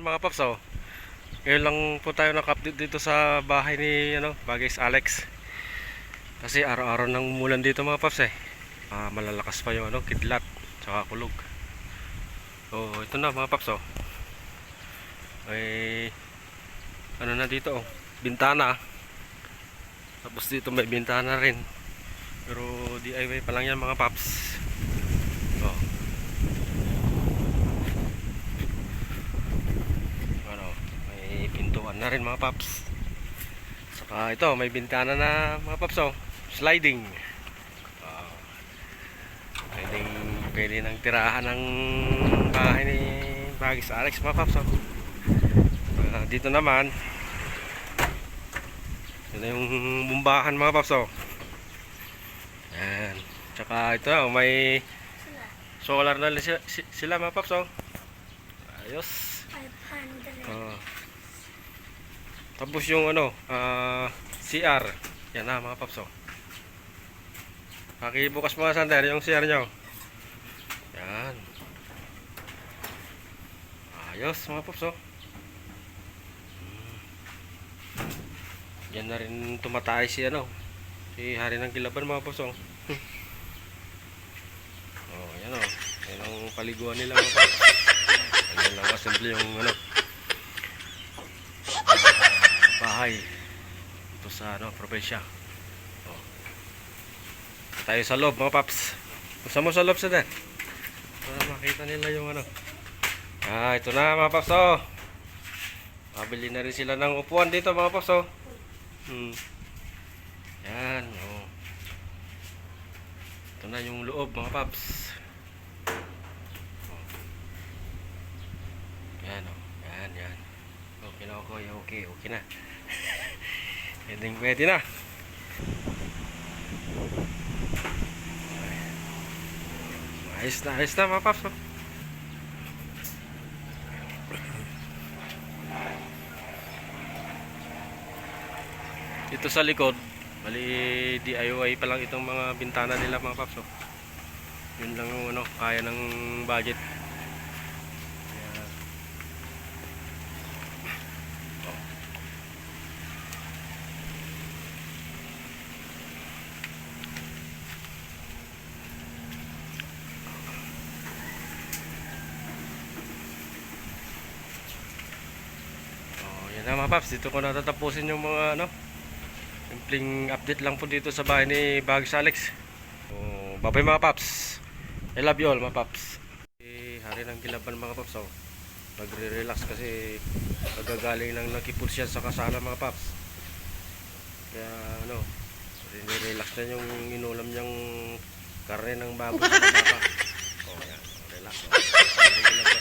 mga paps oh. Ngayon lang po tayo naka-update dito sa bahay ni ano, Bagais Alex. Kasi araw-araw nang umulan dito mga paps eh. Ah, malalakas pa yung ano, kidlat tsaka kulog. So, ito na mga paps oh. May ano na dito oh, bintana. Tapos dito may bintana rin. Pero DIY pa lang yan mga paps. Oh. Ano, may pintuan na rin mga paps. Saka ito, may bintana na mga paps oh. Sliding. Wow. Pwedeng, pwede nang tirahan ng bahay ni Bagis Alex mga paps oh. Ah, dito naman, yun yung bumbahan mga paps oh. Yan. Tsaka ito oh, may solar na li- si- si- sila mga paps oh. Ayos. 500. Ah. Tapos yung ano, ah, CR. Yan na mga paps oh. Pakibukas mga sander yung CR nyo. Yan. Ayos mga paps oh. Hmm. Yan na rin tumatay si ano. Si Hari ng Kilaban mga paps oh. oh, yan oh. Yan ang paliguan nila mga paps. Yan lang assembly yung ano. Bahay. Ito sa ano, probinsya. Oh. tayo sa loob mga paps. Gusto mo sa loob sa para makita nila yung ano. Ah ito na mga paps oh. Mabili na rin sila ng upuan dito mga paps oh. Hmm. yan oh. ito na yung loob mga paps oh. yan oh yan yan okay okay okay na pwede pwede na ayos na ayos na mga paps oh. dito sa likod bali DIY pa lang itong mga bintana nila mga paps oh. yun lang yung ano kaya ng budget Kaya, Oh, yan na mga paps. Dito ko natatapusin yung mga ano. Simpleng update lang po dito sa bahay ni Bags Alex. Oh, babay mga paps. I love you all mga paps. Eh, hari ng kilaban mga paps. Oh. Nagre-relax kasi kagagaling lang nakipul siya sa kasala mga paps. Kaya ano, relax na yung inulam niyang karne ng baboy sa baka. Oh, yan. Relax. Oh.